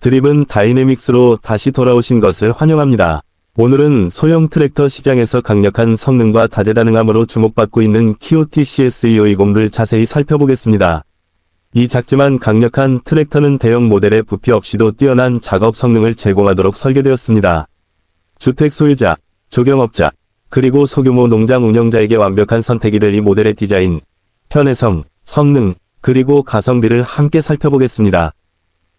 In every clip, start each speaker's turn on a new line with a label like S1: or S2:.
S1: 드립은 다이내믹스로 다시 돌아오신 것을 환영합니다. 오늘은 소형 트랙터 시장에서 강력한 성능과 다재다능함으로 주목받고 있는 키오티 CS250을 자세히 살펴보겠습니다. 이 작지만 강력한 트랙터는 대형 모델의 부피 없이도 뛰어난 작업 성능을 제공하도록 설계되었습니다. 주택 소유자, 조경업자, 그리고 소규모 농장 운영자에게 완벽한 선택이 될 이 모델의 디자인, 편의성, 성능, 그리고 가성비를 함께 살펴보겠습니다.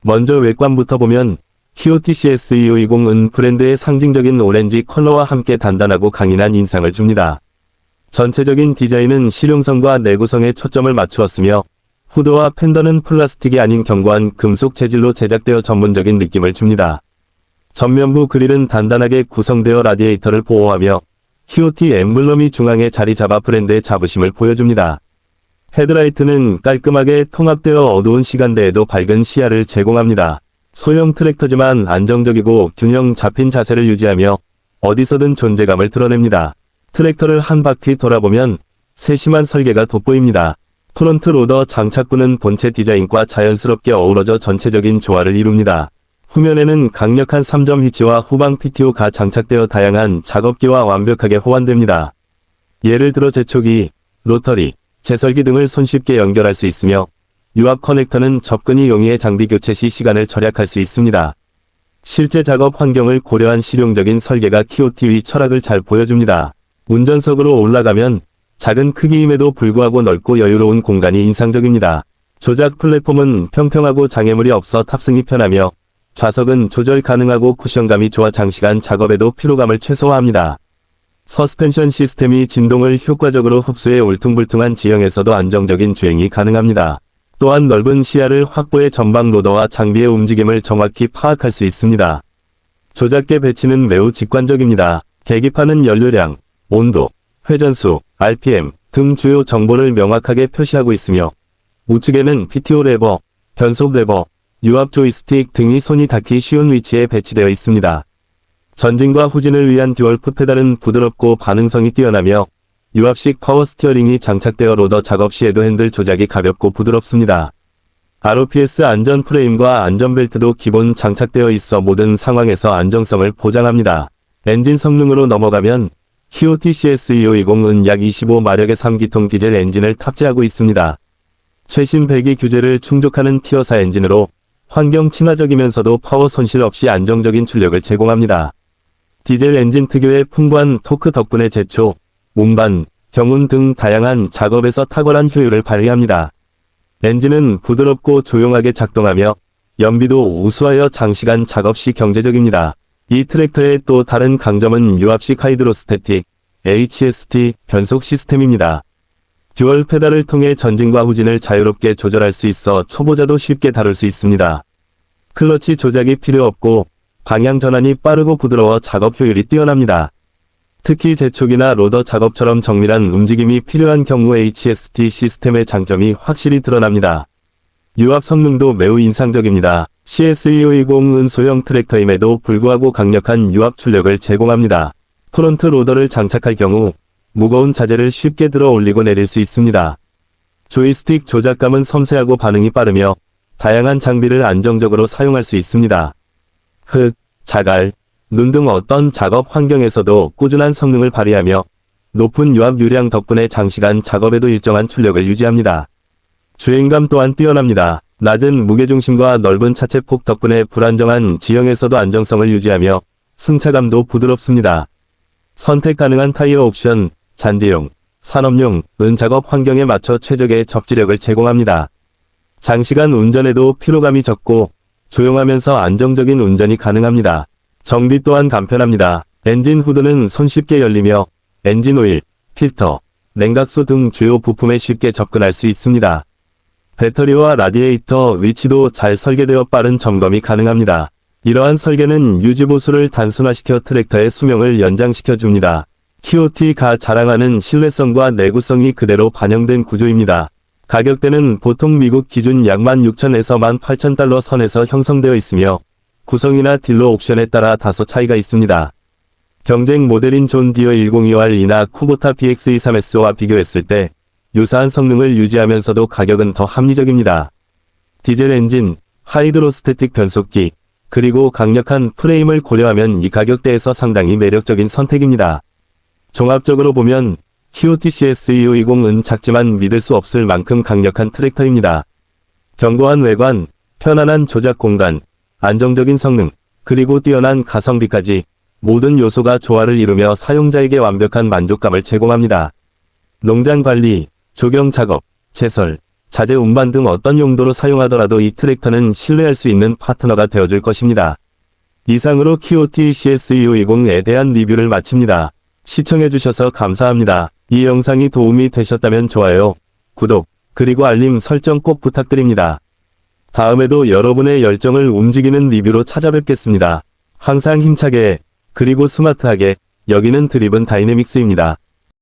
S1: 먼저 외관부터 보면 키오티 CS2520은 브랜드의 상징적인 오렌지 컬러와 함께 단단하고 강인한 인상을 줍니다. 전체적인 디자인은 실용성과 내구성에 초점을 맞추었으며 후드와 팬더는 플라스틱이 아닌 견고한 금속 재질로 제작되어 전문적인 느낌을 줍니다. 전면부 그릴은 단단하게 구성되어 라디에이터를 보호하며 키오티 엠블럼이 중앙에 자리 잡아 브랜드의 자부심을 보여줍니다. 헤드라이트는 깔끔하게 통합되어 어두운 시간대에도 밝은 시야를 제공합니다. 소형 트랙터지만 안정적이고 균형 잡힌 자세를 유지하며 어디서든 존재감을 드러냅니다. 트랙터를 한 바퀴 돌아보면 세심한 설계가 돋보입니다. 프론트 로더 장착구는 본체 디자인과 자연스럽게 어우러져 전체적인 조화를 이룹니다. 후면에는 강력한 3점 히치와 후방 PTO가 장착되어 다양한 작업기와 완벽하게 호환됩니다. 예를 들어 제초기, 로터리, 제설기 등을 손쉽게 연결할 수 있으며 유압 커넥터는 접근이 용이해 장비 교체 시 시간을 절약할 수 있습니다. 실제 작업 환경을 고려한 실용적인 설계가 키오티의 철학을 잘 보여줍니다. 운전석으로 올라가면 작은 크기임에도 불구하고 넓고 여유로운 공간이 인상적입니다. 조작 플랫폼은 평평하고 장애물이 없어 탑승이 편하며 좌석은 조절 가능하고 쿠션감이 좋아 장시간 작업에도 피로감을 최소화합니다. 서스펜션 시스템이 진동을 효과적으로 흡수해 울퉁불퉁한 지형에서도 안정적인 주행이 가능합니다. 또한 넓은 시야를 확보해 전방 로더와 장비의 움직임을 정확히 파악할 수 있습니다. 조작계 배치는 매우 직관적입니다. 계기판은 연료량, 온도, 회전수, RPM 등 주요 정보를 명확하게 표시하고 있으며 우측에는 PTO 레버, 변속 레버, 유압 조이스틱 등이 손이 닿기 쉬운 위치에 배치되어 있습니다. 전진과 후진을 위한 듀얼 풋 페달은 부드럽고 반응성이 뛰어나며 유압식 파워 스티어링이 장착되어 로더 작업 시에도 핸들 조작이 가볍고 부드럽습니다. ROPS 안전 프레임과 안전벨트도 기본 장착되어 있어 모든 상황에서 안정성을 보장합니다. 엔진 성능으로 넘어가면 키오티 CS2520은 약 25마력의 3기통 디젤 엔진을 탑재하고 있습니다. 최신 배기 규제를 충족하는 티어4 엔진으로 환경 친화적이면서도 파워 손실 없이 안정적인 출력을 제공합니다. 디젤 엔진 특유의 풍부한 토크 덕분에 제초, 운반, 경운 등 다양한 작업에서 탁월한 효율을 발휘합니다. 엔진은 부드럽고 조용하게 작동하며 연비도 우수하여 장시간 작업 시 경제적입니다. 이 트랙터의 또 다른 강점은 유압식 하이드로스태틱, HST 변속 시스템입니다. 듀얼 페달을 통해 전진과 후진을 자유롭게 조절할 수 있어 초보자도 쉽게 다룰 수 있습니다. 클러치 조작이 필요 없고 방향 전환이 빠르고 부드러워 작업 효율이 뛰어납니다. 특히 재촉이나 로더 작업처럼 정밀한 움직임이 필요한 경우 HST 시스템의 장점이 확실히 드러납니다. 유압 성능도 매우 인상적입니다. CS2520은 소형 트랙터임에도 불구하고 강력한 유압 출력을 제공합니다. 프론트 로더를 장착할 경우 무거운 자재를 쉽게 들어 올리고 내릴 수 있습니다. 조이스틱 조작감은 섬세하고 반응이 빠르며 다양한 장비를 안정적으로 사용할 수 있습니다. 흙, 자갈, 눈 등 어떤 작업 환경에서도 꾸준한 성능을 발휘하며 높은 유압 유량 덕분에 장시간 작업에도 일정한 출력을 유지합니다. 주행감 또한 뛰어납니다. 낮은 무게중심과 넓은 차체폭 덕분에 불안정한 지형에서도 안정성을 유지하며 승차감도 부드럽습니다. 선택 가능한 타이어 옵션, 잔디용, 산업용, 은 작업 환경에 맞춰 최적의 접지력을 제공합니다. 장시간 운전에도 피로감이 적고 조용하면서 안정적인 운전이 가능합니다. 정비 또한 간편합니다. 엔진 후드는 손쉽게 열리며 엔진 오일, 필터, 냉각수 등 주요 부품에 쉽게 접근할 수 있습니다. 배터리와 라디에이터 위치도 잘 설계되어 빠른 점검이 가능합니다. 이러한 설계는 유지보수를 단순화시켜 트랙터의 수명을 연장시켜 줍니다. 키오티가 자랑하는 신뢰성과 내구성이 그대로 반영된 구조입니다. 가격대는 보통 미국 기준 약 16,000에서 18,000달러 선에서 형성되어 있으며 구성이나 딜러 옵션에 따라 다소 차이가 있습니다. 경쟁 모델인 존 디어 102R2나 쿠보타 BX23S와 비교했을 때 유사한 성능을 유지하면서도 가격은 더 합리적입니다. 디젤 엔진, 하이드로스태틱 변속기, 그리고 강력한 프레임을 고려하면 이 가격대에서 상당히 매력적인 선택입니다. 종합적으로 보면 키오티 CS2520은 작지만 믿을 수 없을 만큼 강력한 트랙터입니다. 견고한 외관, 편안한 조작 공간, 안정적인 성능, 그리고 뛰어난 가성비까지 모든 요소가 조화를 이루며 사용자에게 완벽한 만족감을 제공합니다. 농장 관리, 조경 작업, 제설, 자재 운반 등 어떤 용도로 사용하더라도 이 트랙터는 신뢰할 수 있는 파트너가 되어줄 것입니다. 이상으로 키오티 CS2520에 대한 리뷰를 마칩니다. 시청해주셔서 감사합니다. 이 영상이 도움이 되셨다면 좋아요, 구독, 그리고 알림 설정 꼭 부탁드립니다. 다음에도 여러분의 열정을 움직이는 리뷰로 찾아뵙겠습니다. 항상 힘차게, 그리고 스마트하게, 여기는 드리븐 다이내믹스입니다.